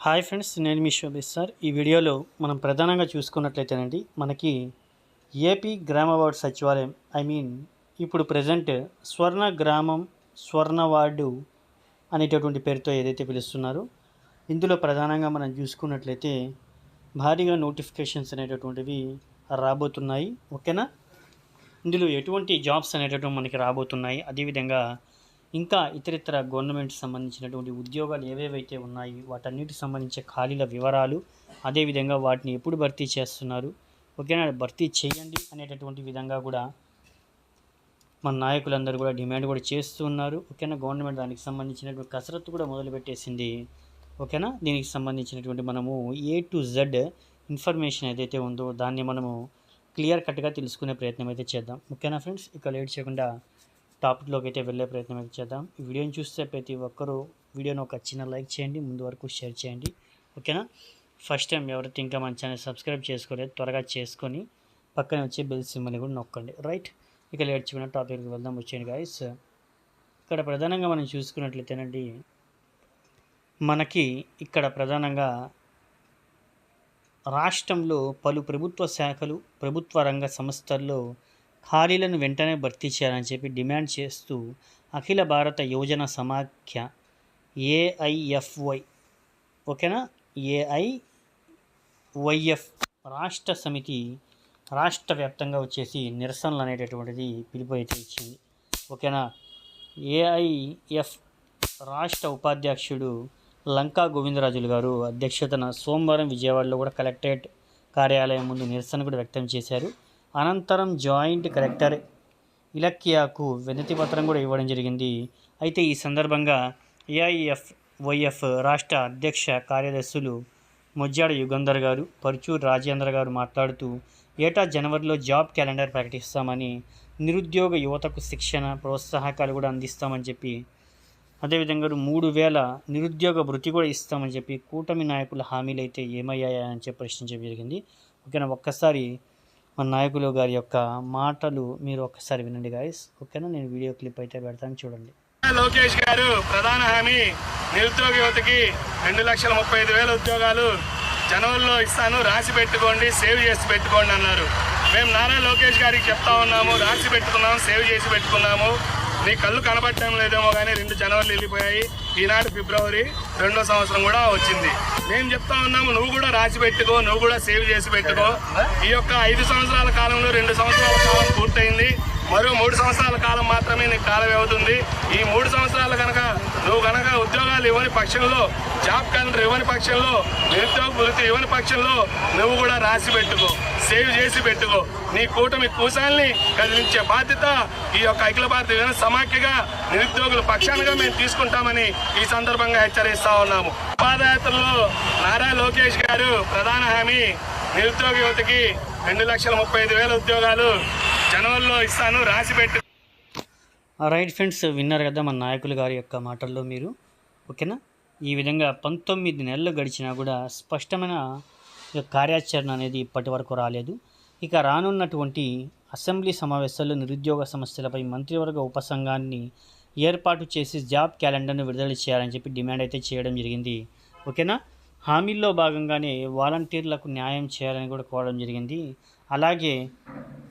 Hi friends నేను మీ Shobhit sir. ఈ వీడియోలో మనం ప్రధానంగా చూసుకున్నట్లయితేనండి మనకి ఏపీ గ్రామ వార్డు సచివాలయం ఐ మీన్ ఇప్పుడు ప్రజెంట్ స్వర్ణ గ్రామం స్వర్ణ వార్డు అనేటటువంటి పేరుతో ఏదైతే పిలుస్తున్నారో ఇందులో ప్రధానంగా మనం చూసుకున్నట్లయితే భారీగా నోటిఫికేషన్స్ అనేటటువంటివి రాబోతున్నాయి. ఓకేనా? ఇందులో ఎటువంటి జాబ్స్ అనేటటువంటి మనకి రాబోతున్నాయి. అదేవిధంగా ఇంకా ఇతరితర గవర్నమెంట్ సంబంధించినటువంటి ఉద్యోగాలు ఏవేవైతే ఉన్నాయి వాటన్నిటికి సంబంధించిన ఖాళీల వివరాలు అదేవిధంగా వాటిని ఎప్పుడు భర్తీ చేస్తున్నారు ఓకేనా? భర్తీ చేయండి అనేటటువంటి విధంగా కూడా మన నాయకులందరూ కూడా డిమాండ్ కూడా చేస్తూ ఉన్నారు ఓకేనా? గవర్నమెంట్ దానికి సంబంధించినటువంటి కసరత్తు కూడా మొదలుపెట్టేసింది ఓకేనా? దీనికి సంబంధించినటువంటి మనము ఏ టు జెడ్ ఇన్ఫర్మేషన్ ఏదైతే ఉందో దాన్ని మనము క్లియర్ కట్గా తెలుసుకునే ప్రయత్నం అయితే చేద్దాం ఓకేనా ఫ్రెండ్స్ ఇక లేట్ చేయకుండా టాపిక్లోకి అయితే వెళ్ళే ప్రయత్నం అయితే చేద్దాం. ఈ వీడియోని చూస్తే ప్రతి ఒక్కరూ వీడియోని ఒక చిన్న లైక్ చేయండి ముందు వరకు షేర్ చేయండి. ఓకేనా? ఫస్ట్ టైం ఎవరైతే ఇంకా మన ఛానల్ సబ్స్క్రైబ్ చేసుకోలేదు త్వరగా చేసుకొని పక్కన వచ్చే బెల్ సింబల్ని కూడా నొక్కండి. రైట్? ఇక లేట్ టాపిక్కి వెళ్దాం. వచ్చేయండి గాయస్ ఇక్కడ ప్రధానంగా మనం చూసుకున్నట్లయితేనండి మనకి ఇక్కడ ప్రధానంగా రాష్ట్రంలో పలు ప్రభుత్వ శాఖలు ప్రభుత్వ రంగ సంస్థల్లో ఖాళీలను వెంటనే భర్తీ చేయాలని చెప్పి డిమాండ్ చేస్తూ అఖిల భారత యువజన సమాఖ్య ఏఐఎఫ్వై ఓకేనా? ఏఐవైఎఫ్ రాష్ట్ర సమితి రాష్ట్ర వ్యాప్తంగా వచ్చేసి నిరసనలు అనేటటువంటిది పిలుపు అయితే ఇచ్చింది. ఓకేనా? ఏఐఎఫ్ రాష్ట్ర ఉపాధ్యక్షుడు లంకా గోవిందరాజులు గారు అధ్యక్షతన సోమవారం విజయవాడలో కూడా కలెక్టరేట్ కార్యాలయం ముందు నిరసన కూడా వ్యక్తం చేశారు. అనంతరం జాయింట్ కలెక్టర్ ఇలక్కియాకు వినతి పత్రం కూడా ఇవ్వడం జరిగింది. అయితే ఈ సందర్భంగా ఏఐఎఫ్ వైఎఫ్ రాష్ట్ర అధ్యక్ష కార్యదర్శులు మొజ్జాడ యుగంధర్ గారు పరుచూరు రాజేంద్ర గారు మాట్లాడుతూ ఏటా జనవరిలో జాబ్ క్యాలెండర్ ప్రకటిస్తామని నిరుద్యోగ యువతకు శిక్షణ ప్రోత్సాహకాలు కూడా అందిస్తామని చెప్పి అదేవిధంగా మూడు వేల నిరుద్యోగ భృతి కూడా ఇస్తామని చెప్పి కూటమి నాయకుల హామీలు అయితే ఏమయ్యాయని చెప్పి ప్రశ్నించడం జరిగింది. ఓకేనా ఒక్కసారి మన నాయకులు గారి యొక్క మాటలు మీరు ఒక్కసారి వినండి గాయస్ ఓకేనా? నేను వీడియో క్లిప్ అయితే పెడతాను చూడండి. లోకేష్ గారు ప్రధాన హామీ. నిరుద్యోగ యువతకి రెండు లక్షల ముప్పై ఐదు వేల ఉద్యోగాలు జనవరిలో ఇస్తాను. రాసి పెట్టుకోండి సేవ్ చేసి పెట్టుకోండి అన్నారు. మేము నారా లోకేష్ గారికి చెప్తా ఉన్నాము రాసి పెట్టుకున్నాము సేవ్ చేసి పెట్టుకున్నాము. నీ కళ్ళు కనబడటం లేదేమో కానీ రెండు జనవరిలు వెళ్ళిపోయాయి. ఈనాడు ఫిబ్రవరి రెండో సంవత్సరం కూడా వచ్చింది. మేము చెప్తా ఉన్నాము నువ్వు కూడా రాసి పెట్టుకో నువ్వు కూడా సేవ్ చేసి పెట్టుకో. ఈ యొక్క ఐదు సంవత్సరాల కాలంలో రెండు సంవత్సరాల కాలం పూర్తయింది. మరో మూడు సంవత్సరాల కాలం మాత్రమే నీకు కాలం అవుతుంది. ఈ మూడు సంవత్సరాలు కనుక నువ్వు కనుక ఉద్యోగాలు ఇవ్వని పక్షంలో జాబ్ క్యాలెండర్ ఇవ్వని పక్షంలో నిరుద్యోగ వృత్తి ఇవ్వని పక్షంలో నువ్వు కూడా రాసి పెట్టుకో సేవ్ చేసి పెట్టుకో. నీ కూటమి కూసాల్ని కదిలించే బాధ్యత ఈ యొక్క అఖిల భారత విధాన సమాఖ్యగా నిరుద్యోగుల పక్షాలుగా మేము తీసుకుంటామని ఈ సందర్భంగా హెచ్చరిస్తా ఉన్నాము. పాదయాత్రలో నారా లోకేష్ గారు ప్రధాన హామీ నిరుద్యోగ యువతకి రెండు లక్షల ముప్పై ఐదు వేల ఉద్యోగాలు జనవరిలో ఇస్తాను రాసి పెట్టు. రైట్ ఫ్రెండ్స్ విన్నారు కదా మన నాయకులు గారి యొక్క మాటల్లో మీరు. ఓకేనా? ఈ విధంగా పంతొమ్మిది నెలలు గడిచినా కూడా స్పష్టమైన కార్యాచరణ అనేది ఇప్పటి వరకు రాలేదు. ఇక రానున్నటువంటి అసెంబ్లీ సమావేశాల్లో నిరుద్యోగ సమస్యలపై మంత్రివర్గ ఉపసంఘాన్ని ఏర్పాటు చేసి జాబ్ క్యాలెండర్ను విడుదల చేయాలని చెప్పి డిమాండ్ అయితే చేయడం జరిగింది. ఓకేనా? హామీల్లో భాగంగానే వాలంటీర్లకు న్యాయం చేయాలని కూడా కోరడం జరిగింది. అలాగే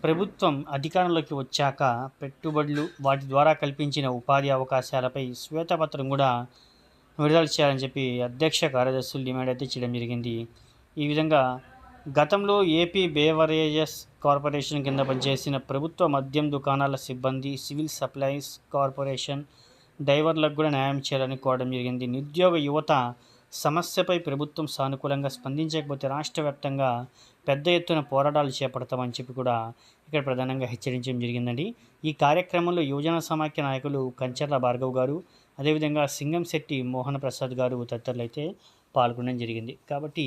ప్రభుత్వం అధికారంలోకి వచ్చాక పెట్టుబడులు వాటి ద్వారా కల్పించిన ఉపాధి అవకాశాలపై శ్వేతపత్రం కూడా విడుదల చేయాలని చెప్పి అధ్యక్ష కార్యదర్శులు డిమాండ్ అయితే చేయడం జరిగింది. ఈ విధంగా గతంలో ఏపీ బేవరేజెస్ కార్పొరేషన్ కింద పనిచేసిన ప్రభుత్వ మద్యం దుకాణాల సిబ్బంది సివిల్ సప్లైస్ కార్పొరేషన్ డ్రైవర్లకు కూడా న్యాయం చేయాలని కోరడం జరిగింది. నిరుద్యోగ యువత సమస్యపై ప్రభుత్వం సానుకూలంగా స్పందించకపోతే రాష్ట్ర వ్యాప్తంగా పెద్ద ఎత్తున పోరాటాలు చేపడతామని చెప్పి కూడా ఇక్కడ ప్రధానంగా హెచ్చరించడం జరిగిందండి. ఈ కార్యక్రమంలో యువజన సమాఖ్య నాయకులు కంచర్ల భార్గవ్ గారు అదేవిధంగా సింగంశెట్టి మోహన్ ప్రసాద్ గారు తదితరులు అయితే పాల్గొనడం జరిగింది. కాబట్టి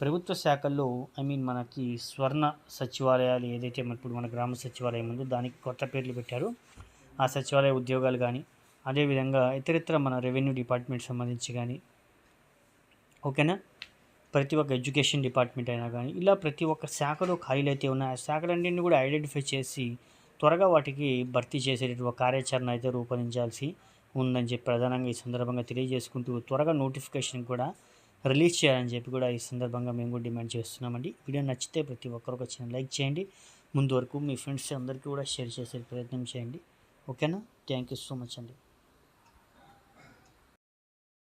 ప్రభుత్వ శాఖల్లో ఐ మీన్ మనకి స్వర్ణ సచివాలయాలు ఏదైతే మన ఇప్పుడు మన గ్రామ సచివాలయం ఉందో దానికి కొత్త పేర్లు పెట్టారు. ఆ సచివాలయ ఉద్యోగాలు కానీ అదేవిధంగా ఇతరితర మన రెవెన్యూ డిపార్ట్మెంట్ సంబంధించి కానీ ఓకేనా? ప్రతి ఒక్క ఎడ్యుకేషన్ డిపార్ట్మెంట్ అయినా కానీ ఇలా ప్రతి ఒక్క శాఖలో ఖాళీలు అయితే ఉన్నాయి ఆ శాఖలన్నింటినీ కూడా ఐడెంటిఫై చేసి త్వరగా వాటికి భర్తీ చేసేటటువంటి కార్యాచరణ అయితే రూపొందించాల్సి ఉందని చెప్పి ప్రధానంగా ఈ సందర్భంగా తెలియజేసుకుంటూ త్వరగా నోటిఫికేషన్ కూడా రిలీజ్ చేయాలని చెప్పి కూడా ఈ సందర్భంగా మేము కూడా డిమాండ్ చేస్తున్నామండి. వీడియో నచ్చితే ప్రతి ఒక్కరు ఒక చిన్న లైక్ చేయండి. ముందు వరకు మీ ఫ్రెండ్స్ అందరికీ కూడా షేర్ చేసే ప్రయత్నం చేయండి. ఓకేనా? థ్యాంక్ యూ సో మచ్ అండి.